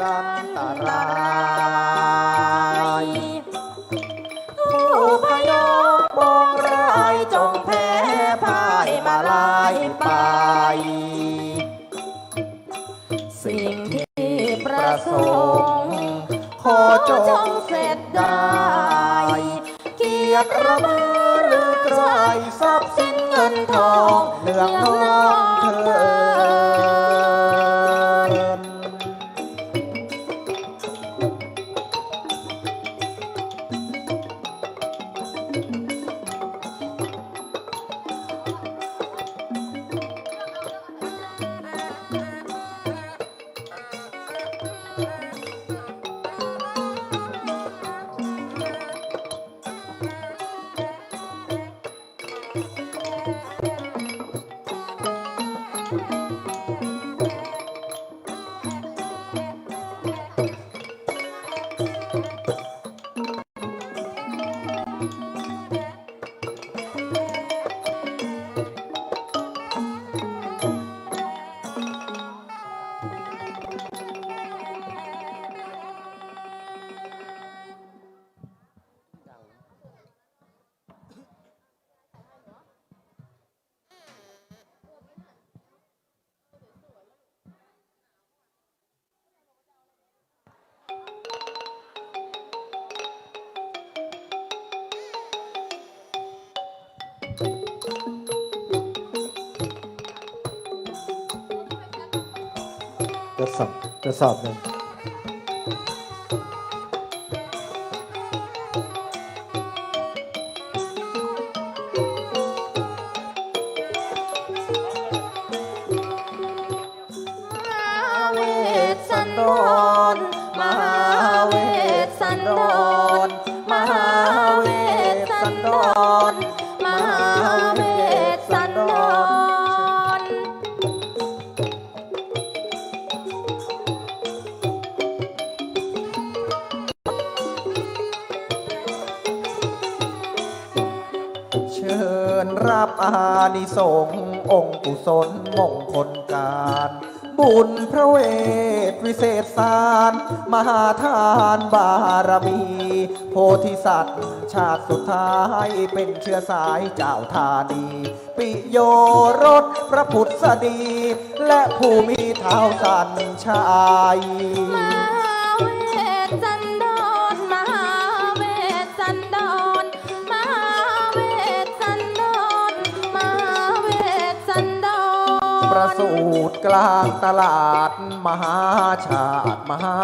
รันตรายผู้พยองมองร้ายจงแพ้พ่ายมาลายไป สิ่งที่ประสงค์ขอจงเสร็จได้ เกียรติระมือหรือไกรทรัพย์สินเงินทองเนืองนองเถิด ระสอบกระสอบหนึ่ง สารมหาทานบารมี โพธิสัตว์ ชาติสุดท้ายเป็นเชื้อสายเจ้าธานี ปิโยรสพระพุทธดี และภูมิเท้าสันชาย สูตรกลางตลาด มหาชาติมหา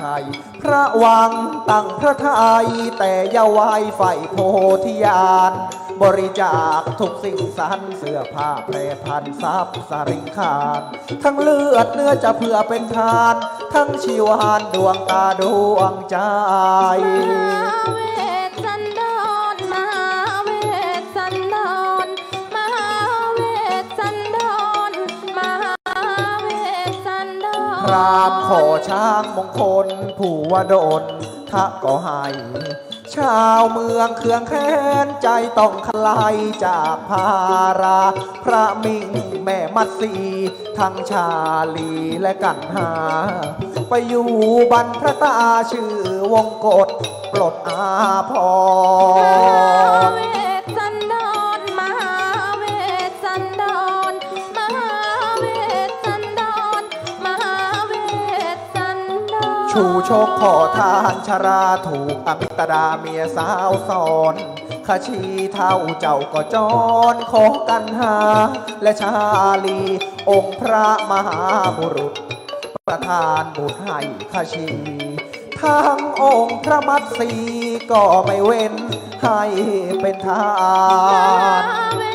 ชัย พระวังตั้งพระไทยแต่ยาวายไฟโพธิญาณบริจาคทุกสิ่งสรรเสื้อผ้าแพรพันทรัพย์สริงคารทั้งเลือดเนื้อจะเพื่อเป็นทาน ทั้งชีวานดวงตาดวงใจ รามขอช้างมงคลผู้วดลทะก็ให้ชาวเมืองเครื่องแค้นใจต้องคลายจากภารา พระมิ่งแม่มัดสีทั้งชาลีและกันหา ไปอยู่บรรพระตาชื่อวงกฎปลดอาพร ดรชูโชคขอทานชราถูกอมิตดาเมียสาวสอนขชีเท่าเจ้าก็จรขอกันหา และชาลี องค์พระมหาบุรุษ ประทานบุตรให้ขชีทั้งองค์พระมัตสีก็ไม่เว้นให้เป็นทาน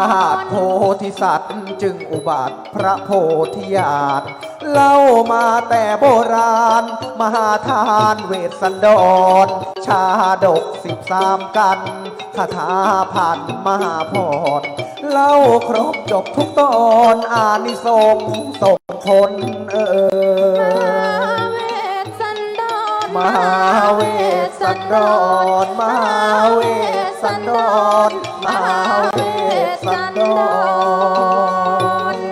าติโพธิสัตว์จึงอุบัติพระโพธิญาณเล่ามาแต่โบราณ มหาทานเวสสันดร ชาดกสิบสามกันคาถาพันมหาพรเล่าครบจบทุกตอนอานิสงส์ส่งผลเอมหาอเวสสันดรมหาเวสสันดรมหาเวสสันดรมหาเวส สันด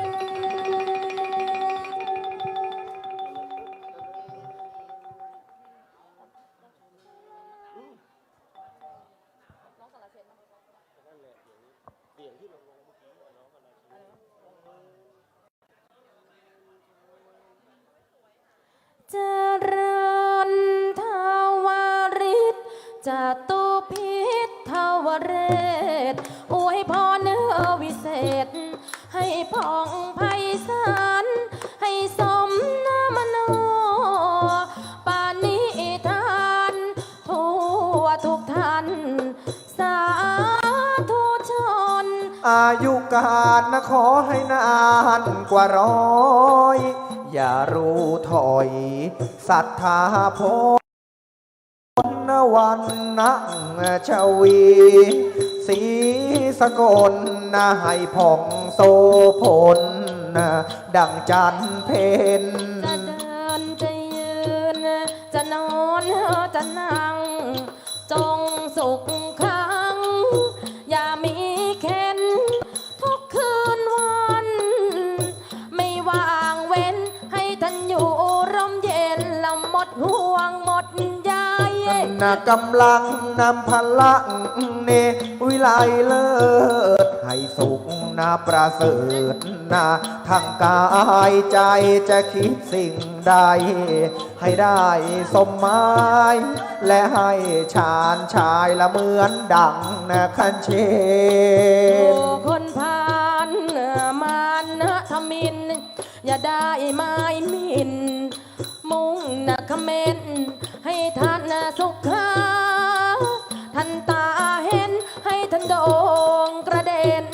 ร กว่าร้อย อย่ารู้ถอยศรัทธาพลวันนะชวี สีสกลนะให้ผ่องโซพลนะดังจันเพนจะเดินจะยืน จะนอนจะนั่ง จงสุข นะกำลังนำพลังเนวิไลเลิศให้สุขนาประเสริฐนาทางกายใจจะคิดสิ่งใด ให้ได้สมหมายและให้ชาญชายละเหมือนดังนะคันเชนคนพานมานนะทมิน อย่าได้ไม้มิน มุ่งนะคเมนให้ท่า สุขาท่านตาเห็นให้ท่านโด่งกระเด็น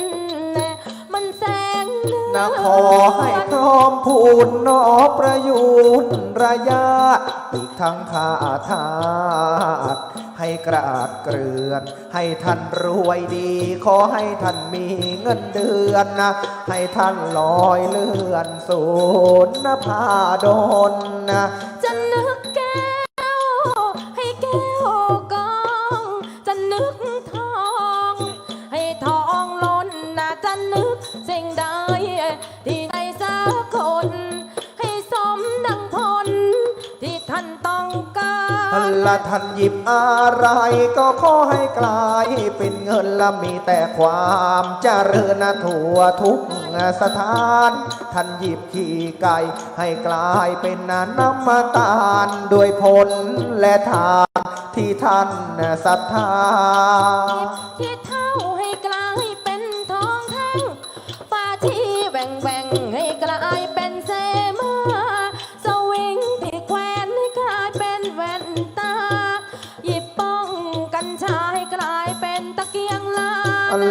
มันแสงเลือนะขอให้พร้อมพูนนอประยูนระยะอีกทั้งข้าทาสให้กราดเกลือน ให้ท่านรวยดี ขอให้ท่านมีเงินเดือนนะให้ท่านลอยเลื่อนสูนนภาดนนะจะ ละท่านหยิบอะไร ก็ขอให้กลายเป็นเงินละมีแต่ความเจริญนะทั่วทุกสถาน ท่านหยิบขี่ไก่ให้กลายเป็นน้ำมาตาลด้วยผลและทานที่ท่านศรัทธา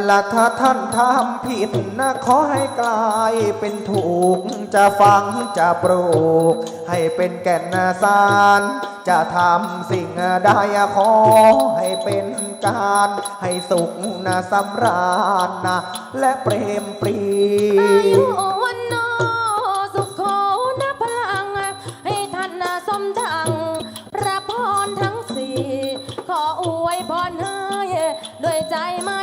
ละถ้าท่านทำผิดนะขอให้กลายเป็นถูก จะฟังจะปลูก ให้เป็นแก่นสาร จะทำสิ่งใดขอให้เป็นการ ให้สุขนะสำราญนะและเปรมปรีอายุวันโนสุขโขนะพลัง ให้ท่านนะสมดัง พระพรทั้งสี่ ขออวยพรให้ด้วยใจไม่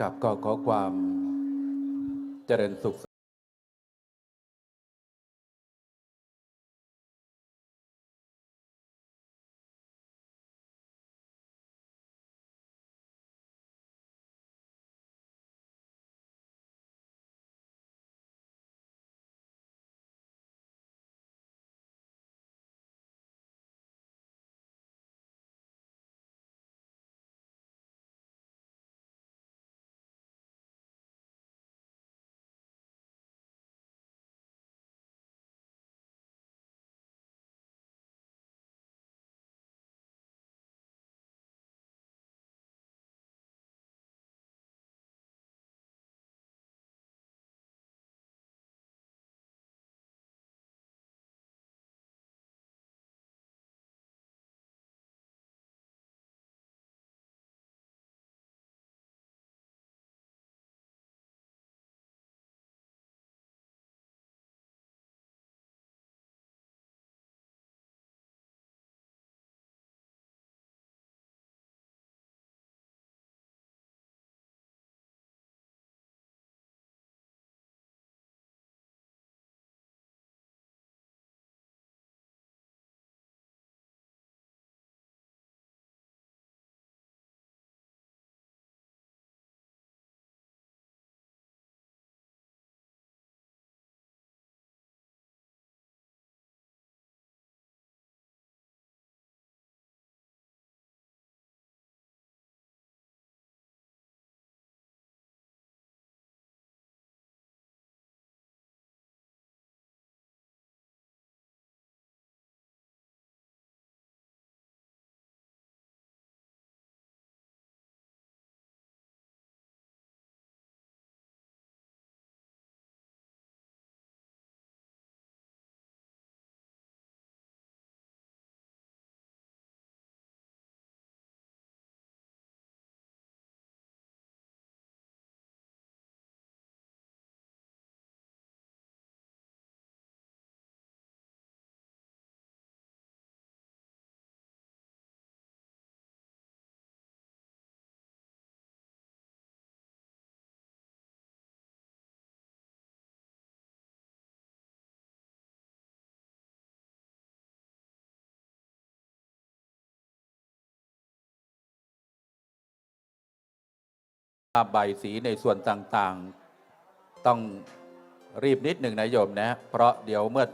กับก็ขอความเจริญสุข ใบสีในส่วนต่างๆ ต้องรีบนิดหนึ่งนะโยมนะ เพราะเดี๋ยวเมื่อ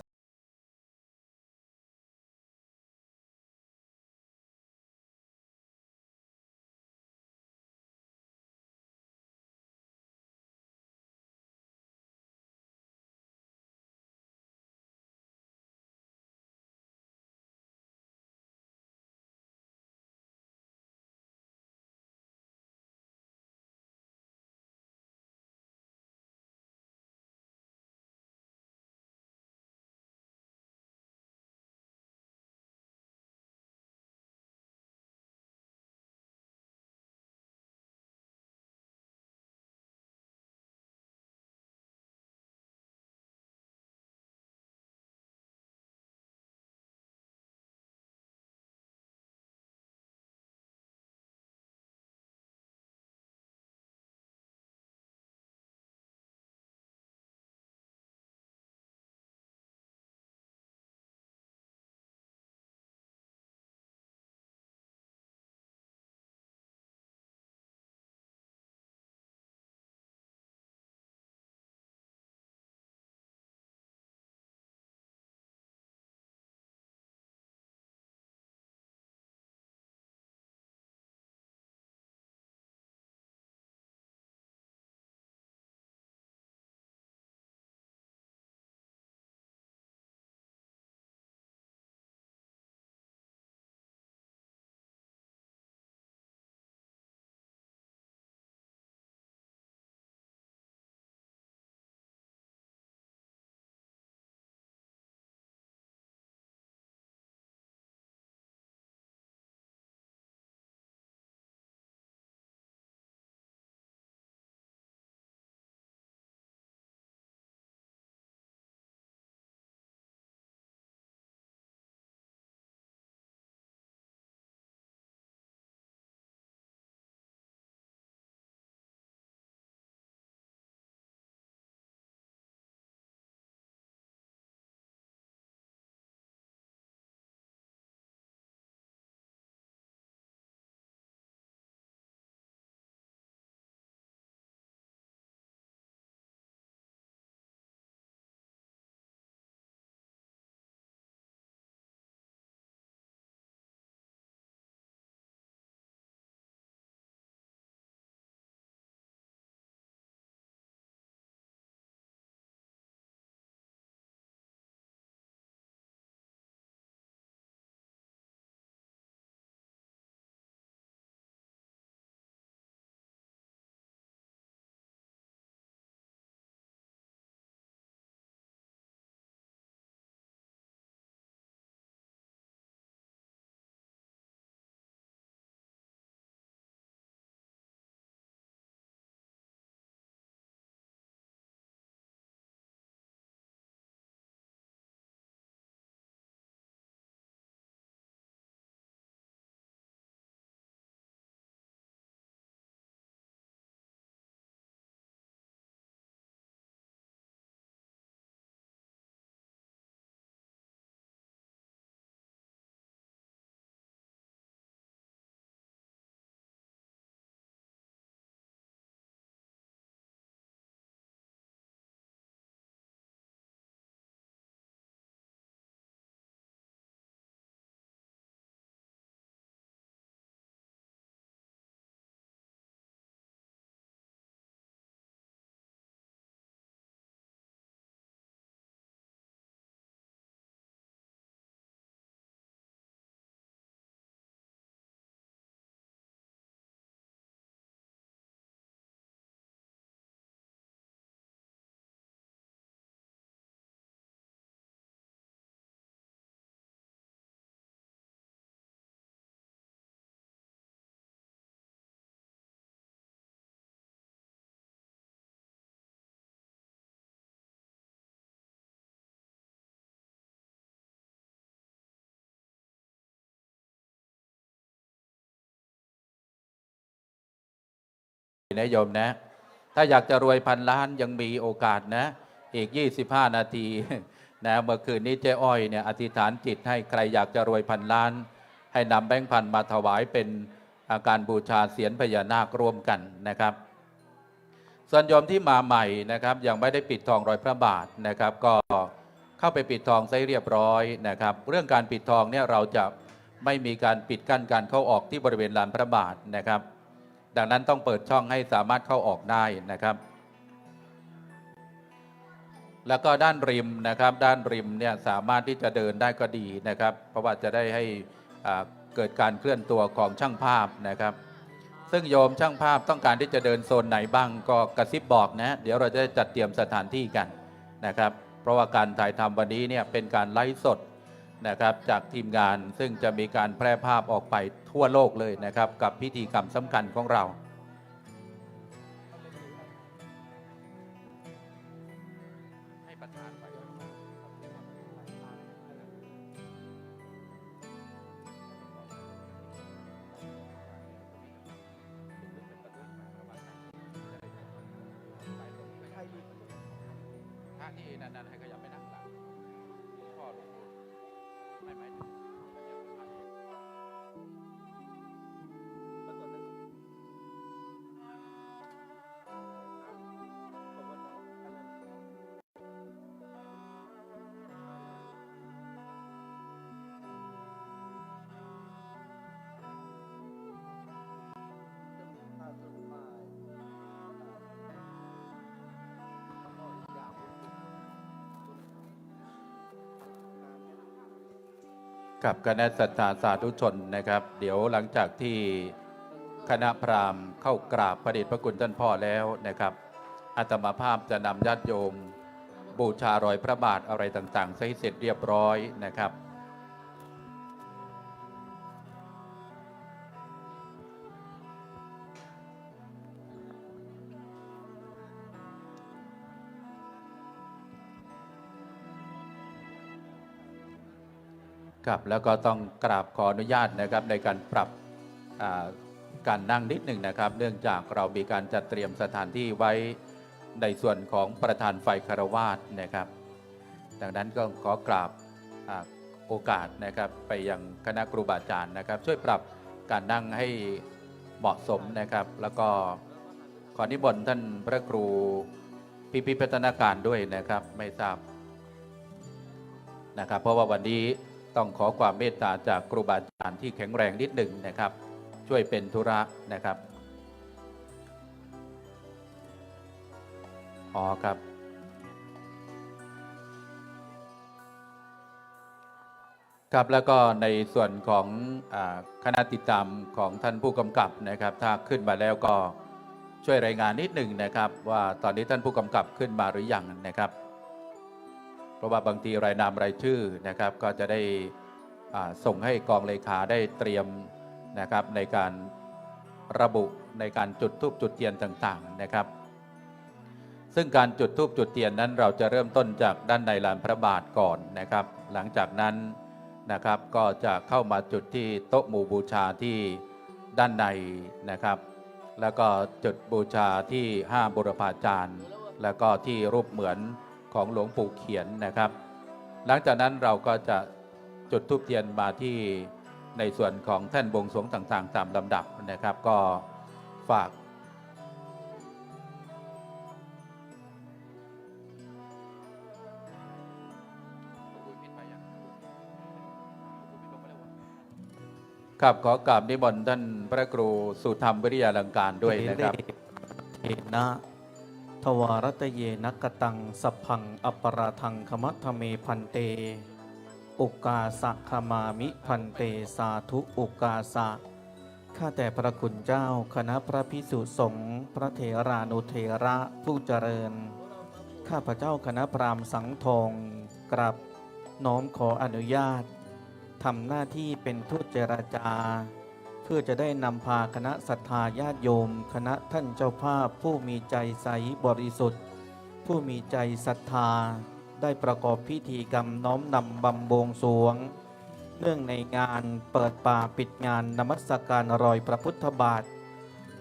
นะโยมนะ ถ้าอยากจะรวยพันล้านยังมีโอกาสนะ อีก 25 นาทีนะเมื่อคืนนี้เจ้อ้อยเนี่ยอธิษฐานจิตให้ใครอยากจะรวยพันล้าน ให้นำแบงค์พันมาถวายเป็นอาการบูชาเสียนพญานาคร่วมกันนะครับ ส่วนโยมที่มาใหม่นะครับ ยังไม่ได้ปิดทองรอยพระบาทนะครับ ก็เข้าไปปิดทองซะให้เรียบร้อยนะครับ เรื่องการปิดทองเนี่ยเราจะไม่มีการปิดกั้นการเข้าออกที่บริเวณลานพระบาทนะครับ ดังนั้นต้องเปิดช่องให้สามารถเข้าออกได้นะครับ แล้วก็ด้านริมนะครับ ด้านริมเนี่ยสามารถที่จะเดินได้ก็ดีนะครับ เพราะว่าจะได้ให้อ่าเกิดการเคลื่อนตัวของช่างภาพนะครับ ซึ่งโยมช่างภาพต้องการที่จะเดินโซนไหนบ้างก็กระซิบบอกนะ เดี๋ยวเราจะจัดเตรียมสถานที่กันนะครับ เพราะว่าการถ่ายทำวันนี้เนี่ยเป็นการไลฟ์สด นะครับจากทีมงานซึ่งจะมีการแพร่ภาพออกไปทั่วโลกเลยนะครับ กับพิธีกรรมสำคัญของเรา กับคณะสัตยาสาธุชนนะครับ เดี๋ยวหลังจากที่คณะพราหมณ์เข้ากราบพระเดชพระคุณท่านพ่อแล้วนะครับอาตมาภาพจะนำญาติโยม บูชารอยพระบาทอะไรต่างๆให้เสร็จเรียบร้อยนะครับ ครับแล้วก็ต้องกราบขออนุญาตนะครับในการปรับการนั่งนิดหนึ่งนะครับ เนื่องจากเรามีการจัดเตรียมสถานที่ไว้ในส่วนของประธานไฟคารวาสนะครับ ดังนั้นก็ขอกราบอโอกาสนะครับไปยังคณะครูบาอาจารย์นะครับ ช่วยปรับการนั่งให้เหมาะสมนะครับ แล้วก็ขอนิมนท่านพระครูพิพิพัฒนาการด้วยนะครับไม่ทราบนะครับ เพราะว่าวันนี้ ต้องขอความเมตตาจากครูบาอาจารย์ที่แข็งแรงนิดหนึ่งนะครับ ช่วยเป็นธุระนะครับอ๋อครับ ครับแล้วก็ในส่วนของอคณะติดตามของท่านผู้กำกับนะครับ ถ้าขึ้นมาแล้วก็ช่วยรายงานนิดหนึ่งนะครับ ว่าตอนนี้ท่านผู้กำกับขึ้นมาหรือยังนะครับ ราะว่าบางทีรายนามรายชื่อนะครับก็จะได้ส่งให้กองเลขาได้เตรียมนะครับในการระบุในการจุดทูบจุดเทียนต่างๆนะครับ ซึ่งการจุดทูบจุดเทียนนั้นเราจะเริ่มต้นจากด้านในลานพระบาทก่อนนะครับ หลังจากนั้นนะครับก็จะเข้ามาจุดที่โต๊ะหมู่บูชาที่ด้านในนะครับ แล้วก็จุดบูชาที่ห้าบุรพาจารย์ แล้วก็ที่รูปเหมือน ของหลวงปู่เขียนนะครับ หลังจากนั้นเราก็จะจุดทูบเทียนมาที่ในส่วนของแท่นบวงสรวงต่างๆ ตามลำดับนะครับ ก็ฝากครับขอกราบนิมนต์ท่านพระครูสุธรรมวิริยาลังการด้วยนะครับเทนะ ทวารตเยนกตังสัพพังอปราทังขมัทเมพันเตอุกาสะขมามิพันเตสาธุอุกาสะ ข้าแต่พระคุณเจ้าคณะพระพิสุสงฆ์พระเถรานุเถระผู้เจริญ ข้าพระเจ้าคณะพราหมณ์สังทองกราบน้อมขออนุญาตทำหน้าที่เป็นทูตเจรจา เพื่อจะได้นำพาคณะศรัทธาญาติโยม คณะท่านเจ้าภาพ ผู้มีใจใสบริสุทธิ์ ผู้มีใจศรัทธา ได้ประกอบพิธีกรรมน้อมนำบำบวงสวง เนื่องในงานเปิดป่าปิดงานนมัสการรอยพระพุทธบาท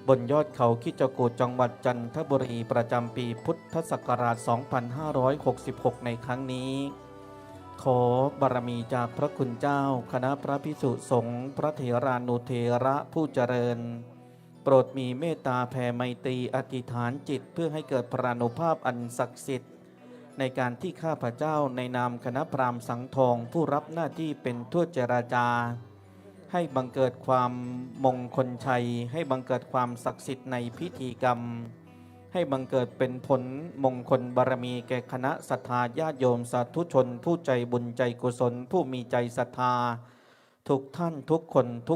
บนยอดเขาคิจกูดจังหวัดจันทบุรีประจำปีพุทธศักราช 2566 ในครั้งนี้ ขอบารมีจากพระคุณเจ้า คณะพระพิสุสงฆ์พระเถรานุเทระผู้เจริญ โปรดมีเมตตาแผ่ไมตรีอธิษฐานจิตเพื่อให้เกิดพรานุภาพอันศักดิ์สิทธิ์ ในการที่ข้าพเจ้าในนามคณะพราหมณ์สังทองผู้รับหน้าที่เป็นทูตเจราจา ให้บังเกิดความมงคลชัย ให้บังเกิดความศักดิ์สิทธิ์ในพิธีกรรม ให้บังเกิดเป็นผลมงคลบารมีแก่คณะศรัทธาญาติโยมสาธุชน ผู้ใจบุญใจกุศล ผู้มีใจศรัทธา ทุกท่านทุกคนทุก